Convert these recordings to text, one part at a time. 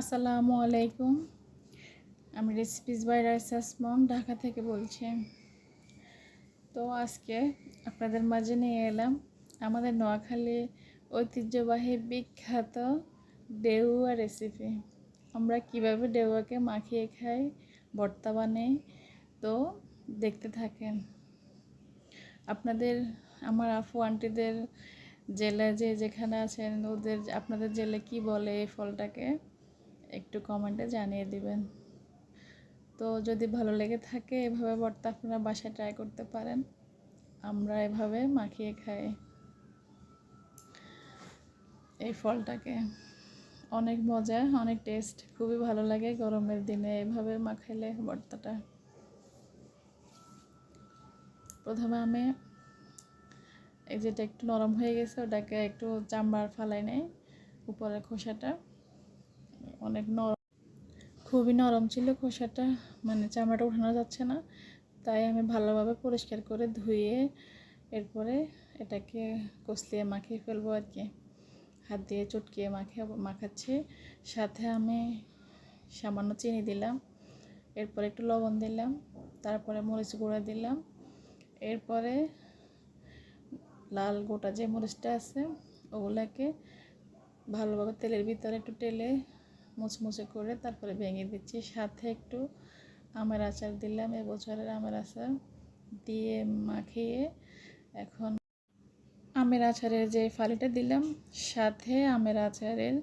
আসসালামু আলাইকুম। আমি recipes by Raisa's mom Dhaka থেকে বলছি। তো আজকে আপনাদের মাঝে নিয়ে এলাম আমাদের নোয়াখালী ঐতিহ্যবাহী বিখ্যাত ডেউয়া রেসিপি আমরা কীভাবে ডেউয়াকে মাখিয়ে খাই, ভর্তা বানাই, তো দেখতে থাকেন। আপনাদের, আমার আফু আন্টিদের জেলে যে যেখানে আছেন, ওদের, আপনাদের জেলে কি বলে এই ফলটাকে? একটু কমেন্টে জানিয়ে দিবেন। তো যদি ভালো লেগে থাকে, এভাবে ভর্তা আপনারা বাসায় ট্রাই করতে পারেন। আমরা এভাবে মাখিয়ে খাই। এই ফলটাকে। অনেক মজা, অনেক টেস্ট খুবই ভালো লাগে গরমের দিনে এভাবে মাখাইলে ভর্তাটা। প্রথমে আমি এই যেটা একটু নরম হয়ে গেছে, ওটাকে একটু চামড়ার ফালাই নেই, উপরের খোসাটা। অনেক নরম। খুবই নরম ছিল খোসাটা মানে চামড়াটা উঠানো যাচ্ছে না। তাই আমি ভালোভাবে পরিষ্কার করে ধুয়ে এরপরে এটাকে কষলিয়ে মাখিয়ে ফেলব আর কি। হাত দিয়ে চটকিয়ে মাখিয়ে মাখাচ্ছি। সাথে আমি সামান্য চিনি দিলাম, এরপরে একটু লবণ দিলাম, তারপরে মরিচ গুঁড়া দিলাম। এরপরে লাল গোটা যে মরিচটা আছে, ওগুলাকে ভালোভাবে তেলের ভিতরে একটু টেলে মুচমুচে করে তারপরে ভেঙে দিচ্ছি। সাথে একটু আমের আচার দিলাম, এবছরের আমের আচার দিয়ে মাখিয়ে এখন আমের আচারের যে ফালিটা দিলাম, সাথে আমের আচারের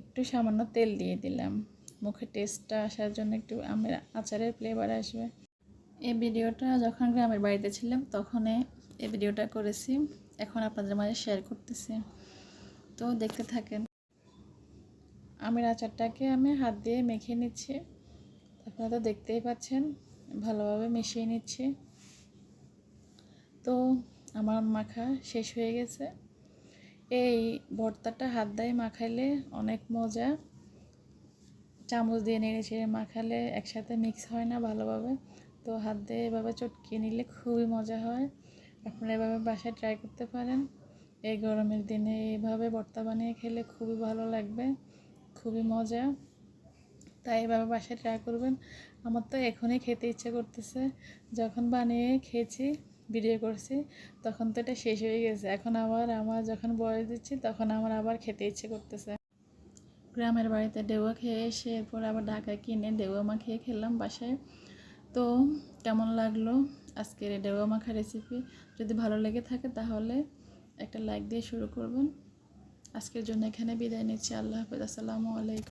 একটু সামান্য তেল দিয়ে দিলাম। মুখে টেস্টটা আসার জন্য একটু আমের আচারের ফ্লেভার আসবে। এই ভিডিওটা যখন গ্রামের বাড়িতে ছিলাম তখন এই ভিডিওটা করেছি। এখন আপনাদের মাঝে শেয়ার করতেছি। তো দেখতে থাকেন। আমের আচারটাকে আমি হাত দিয়ে মেখে নিচ্ছি। আপনারা তো দেখতেই পাচ্ছেন, ভালোভাবে মিশিয়ে নিচ্ছি। তো আমার মাখা শেষ হয়ে গেছে। এই ভর্তাটা হাত দিয়ে মাখাইলে অনেক মজা। চামচ দিয়ে নেড়ে ছেড়ে মাখালে একসাথে মিক্স হয় না ভালোভাবে। তো হাত দিয়ে এভাবে চটকিয়ে নিলে খুবই মজা হয়। আপনারা এভাবে বাসায় ট্রাই করতে পারেন। এই গরমের দিনে এইভাবে ভর্তা বানিয়ে খেলে খুবই ভালো লাগবে। খুবই মজা। তাই এভাবে বাসায় ট্রাই করবেন। আমার তো এখনই খেতে ইচ্ছে করতেছে। যখন বানিয়ে খেয়েছি ভিডিও করছি, তখন তো এটা শেষ হয়ে গেছে। এখন আবার আমার যখন বয়স দিচ্ছি, তখন আমার আবার খেতে ইচ্ছে করতেছে। গ্রামের বাড়িতে ডেউয়া খেয়ে এসে এরপর আবার ঢাকায় কিনে ডেউয়া মা খেয়ে খেলাম বাসায়। তো কেমন লাগল আজকের ডেউয়া মাখা রেসিপি যদি ভালো লেগে থাকে তাহলে একটা লাইক দিয়ে শুরু করবেন। আজকের জন্য এখানে বিদায় নিচ্ছি। আল্লাহ হাফেজ। আসসালামু আলাইকুম।